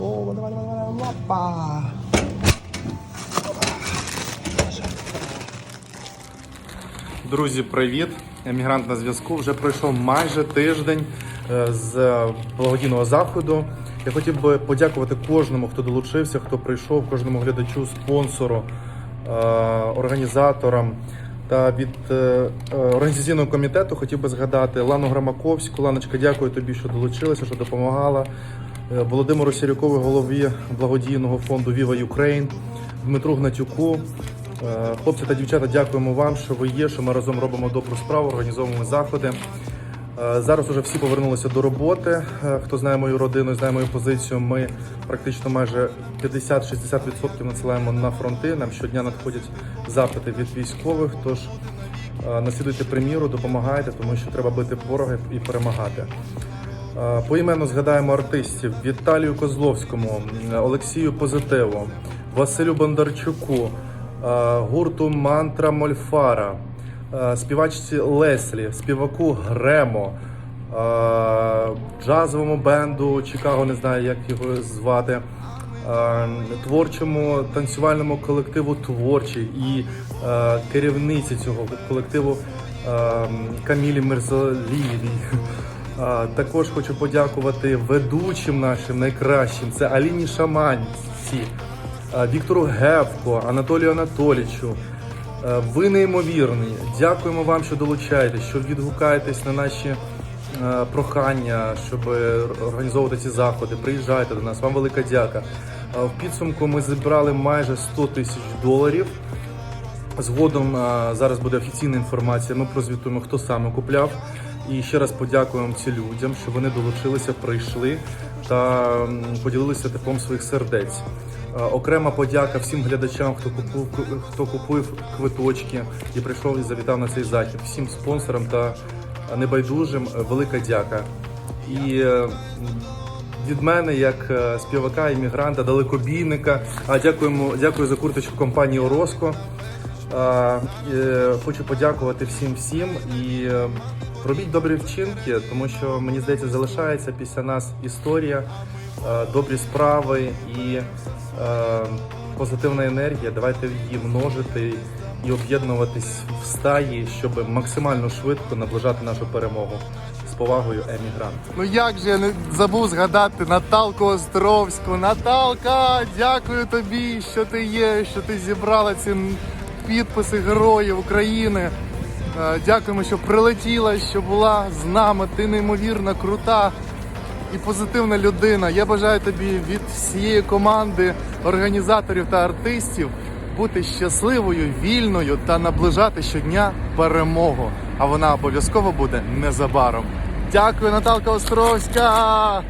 О, давай, давай, давай, лапа. Друзі, привіт! Емігрант на зв'язку. Вже пройшов майже тиждень е, з благодійного заходу. Я хотів би подякувати кожному, хто долучився, хто прийшов, кожному глядачу, спонсору, е, організаторам. Та від е, е, організаційного комітету хотів би згадати Лану Грамаковську. Ланочка, дякую тобі, що долучилася, що допомагала. Е, Володимиру Сірюкову, голові благодійного фонду Viva Ukraine, Дмитру Гнатюку. Е, Хлопці та дівчата, дякуємо вам, що ви є, що ми разом робимо добру справу, організовуємо заходи. Е, Зараз уже всі повернулися до роботи. Хто знає мою родину, знає мою позицію. Ми практично майже 50-60% надсилаємо на фронти. Нам щодня надходять запити від військових. Тож наслідуйте приміру, допомагайте, тому що треба бити ворога і перемагати. Поіменно згадаємо артистів Віталію Козловському, Олексію Позитиву, Василю Бондарчуку, гурту Мантра Мольфара, співачці Леслі, співаку Гремо, джазовому бенду Чикаго, не знаю, як його звати. Творчому танцювальному колективу Творчий і керівниці цього колективу Камілі Мерзалієвій. Також хочу подякувати ведучим нашим найкращим. Це Аліні Шаманці, Віктору Гевко, Анатолію Анатолічу. Е, Ви неймовірні. Дякуємо вам, що долучаєтесь, що відгукаєтесь на наші е, прохання, щоб організовувати ці заходи. Приїжджайте до нас. Вам велика дяка. Е, В підсумку ми зібрали майже 100 тисяч доларів. Згодом зараз буде офіційна інформація. Ми прозвітуємо, хто саме купляв. І ще раз подякуємо ці людям, що вони долучилися, прийшли та поділилися теплом своїх сердець. Окрема подяка всім глядачам, хто купив, хто купив квиточки і прийшов і завітав на цей захід. Всім спонсорам та небайдужим е, велика дяка. І е, від мене, як е, співака, іммігранта, далекобійника. А дякуємо, дякую за курточку компанії Ороско. Е, Хочу подякувати всім всім і е, робіть добрі вчинки, тому що мені здається, залишається після нас історія, е, добрі справи і е, позитивна енергія. Давайте її множити і об'єднуватись в стаї, щоб максимально швидко наближати нашу перемогу. З повагою, емігрант. Ну як же я не забув згадати Наталку Островську. Наталка, дякую тобі, що ти є, що ти зібрала ці підписи героїв України. Е, Дякуємо, що прилетіла, що була з нами. Ти неймовірна, крута і позитивна людина. Я бажаю тобі від всієї команди організаторів та артистів бути щасливою, вільною та наближати щодня перемогу. А вона обов'язково буде незабаром. Дякую, Наталка Островська!